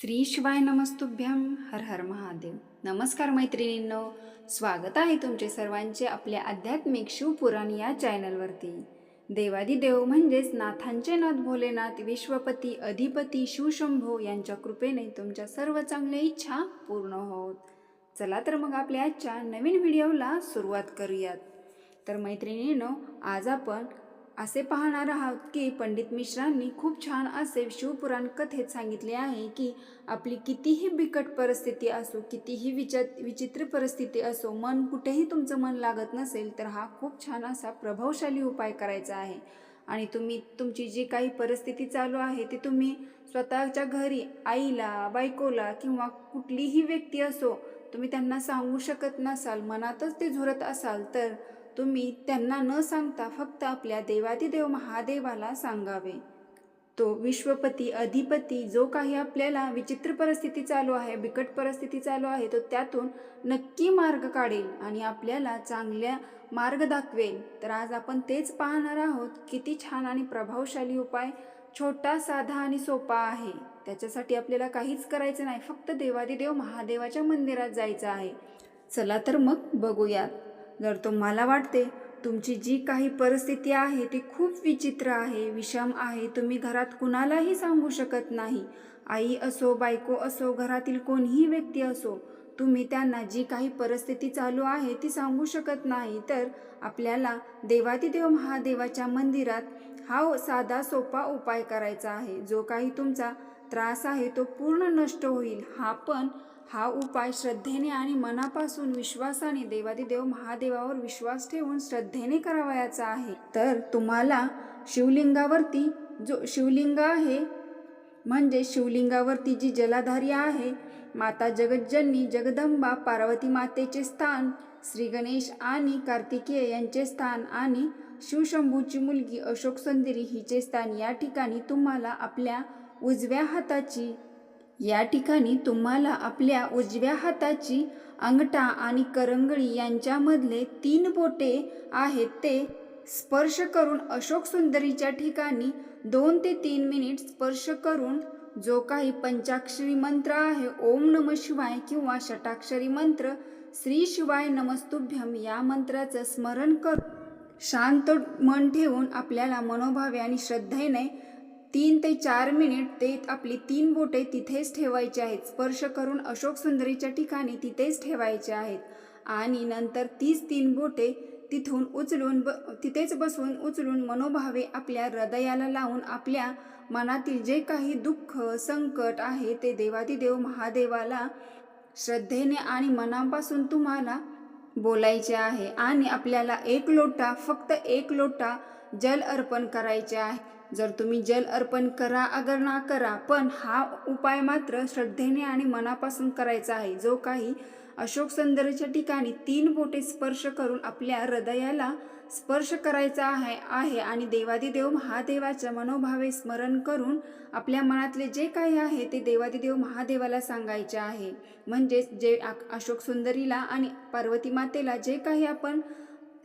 श्री शिवाय नमस्तुभ्यम हर हर महादेव. नमस्कार मैत्रिणींनो स्वागत आहे तुमचे सर्वांचे आपल्या आध्यात्मिक शिवपुराण या चॅनलवरती. देवादिदेव म्हणजेच नाथांचे नाथ भोलेनाथ विश्वपती अधिपती शिवशंभो यांच्या कृपेने तुमच्या सर्व चांगल्या इच्छा पूर्ण होत. चला तर मग आपल्या आजच्या नवीन व्हिडिओला सुरुवात करूयात. तर मैत्रिणींनो आज आपण असे पाहणार आहात की पंडित मिश्रांनी खूप छान असे शिवपुराण कथेत सांगितले आहे की आपली कितीही बिकट परिस्थिती असो कितीही विचित विचित्र परिस्थिती असो मन कुठेही तुमचं मन लागत नसेल तर हा खूप छान असा प्रभावशाली उपाय करायचा आहे. आणि तुम्ही तुमची जी काही परिस्थिती चालू आहे ती तुम्ही स्वतःच्या घरी आईला बायकोला किंवा कुठलीही व्यक्ती असो तुम्ही त्यांना सांगू शकत नसाल मनातच ते झुरत असाल तर तुम्ही त्यांना न सांगता फक्त आपल्या देवादिदेव महादेवाला सांगावे. तो विश्वपती अधिपती जो काही आपल्याला विचित्र परिस्थिती चालू आहे बिकट परिस्थिती चालू आहे तो त्यातून नक्की मार्ग काढेल आणि आपल्याला चांगल्या मार्ग दाखवेल. तर आज आपण तेच पाहणार आहोत किती छान आणि प्रभावशाली उपाय छोटा साधा आणि सोपा आहे. त्याच्यासाठी आपल्याला काहीच करायचं नाही फक्त देवादिदेव महादेवाच्या मंदिरात जायचं आहे. चला तर मग बघूयात. जर तुम्हाला वाटते तुमची जी काही परिस्थिती आहे ती खूप विचित्र आहे विषम आहे तुम्ही घरात कुणालाही सांगू शकत नाही. आई असो बायको असो घरातील कोणीही व्यक्ती असो तुम्ही त्यांना जी काही परिस्थिती चालू आहे ती सांगू शकत नाही. तर आपल्याला देवातिदेव महादेवाच्या मंदिरात हा साधा सोपा उपाय करायचा आहे. जो काही तुमचा त्रास आहे तो पूर्ण नष्ट होईल. हा पण हा उपाय श्रद्धेने आणि मनापासून विश्वासाने देवादिदेव महादेवावर विश्वास ठेवून श्रद्धेने करावयाचा आहे. तर तुम्हाला शिवलिंगावरती जो शिवलिंग आहे म्हणजे शिवलिंगावरती जी जलाधारी आहे माता जगज्जननी जगदंबा पार्वती मातेचे स्थान श्री गणेश आणि कार्तिकेय यांचे स्थान आणि शिवशंभूची मुलगी अशोक सुंदरी हिचे स्थान या ठिकाणी तुम्हाला आपल्या उजव्या हाताची या ठिकाणी तुम्हाला आपल्या उजव्या हाताची अंगठा आणि करंगळी यांच्यामधले तीन बोटे आहेत ते स्पर्श करून अशोक सुंदरीच्या ठिकाणी दोन ते तीन मिनिट स्पर्श करून जो काही पंचाक्षरी मंत्र आहे ओम नम शिवाय किंवा षटाक्षरी मंत्र श्री शिवाय नमस्तुभ्यम या मंत्राचं स्मरण कर शांत मन ठेवून आपल्याला मनोभावे आणि श्रद्धेने तीन ते चार मिनिट ते आपली तीन बोटे तिथेच ठेवायचे आहेत. स्पर्श करून अशोक सुंदरीच्या ठिकाणी तिथेच ठेवायचे आहेत. आणि नंतर तीच तीन बोटे तिथून उचलून ब तिथेच बसून उचलून मनोभावे आपल्या हृदयाला लावून आपल्या मनातील जे काही दुःख संकट आहे ते देवादिदेव महादेवाला श्रद्धेने आणि मनापासून तुम्हाला बोलायचे आहे. आणि आपल्याला एक लोटा फक्त एक लोटा जल अर्पण करायचे आहे. जर तुम्ही जल अर्पण करा अगर ना करा पण हा उपाय मात्र श्रद्धेने आणि मनापासून करायचा आहे. जो काही अशोक सुंदरच्या ठिकाणी तीन बोटे स्पर्श करून आपल्या हृदयाला स्पर्श करायचा आहे आहे आणि देवादिदेव महादेवाच्या मनोभावे स्मरण करून आपल्या मनातले जे काही आहे ते देवादिदेव महादेवाला सांगायचे आहे. म्हणजेच जे अशोक सुंदरीला आणि पार्वती मातेला जे काही आपण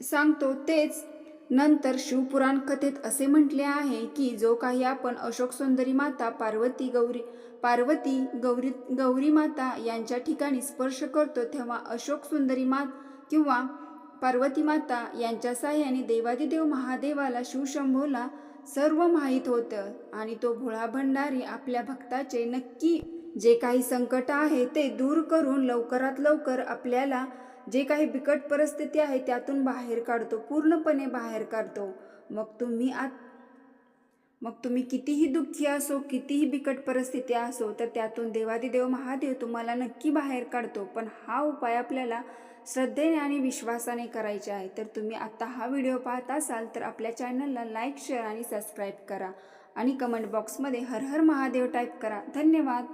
सांगतो तेच नंतर शिवपुराण कथेत असे म्हटले आहे की जो काही आपण अशोक सुंदरी माता पार्वती गौरी पार्वती गौरी गौरी माता यांच्या ठिकाणी स्पर्श करतो तेव्हा अशोक सुंदरी मात किंवा पार्वती माता यांच्या साह्याने देवादिदेव महादेवाला शिवशंभोला सर्व माहीत होतं आणि तो भोळा भंडारी आपल्या भक्ताचे नक्की जे काही संकट आहे ते दूर करून लवकरात लवकर आपल्याला जे काही बिकट परिस्थिती आहे त्यातून बाहेर काढतो पूर्णपणे बाहेर काढतो. मग तुम्ही आत मग तुम्ही कितीही दुःखी असो कितीही बिकट परिस्थिती असो तर त्यातून देवादिदेव महादेव तुम्हाला नक्की बाहेर काढतो. पण हा उपाय आपल्याला श्रद्धेने आणि विश्वासाने करायचे आहे. तर तुम्ही आत्ता हा व्हिडिओ पाहत असाल तर आपल्या चॅनलला लाईक शेअर आणि सबस्क्राईब करा. आणि कमेंट बॉक्समध्ये हर हर महादेव टाईप करा. धन्यवाद!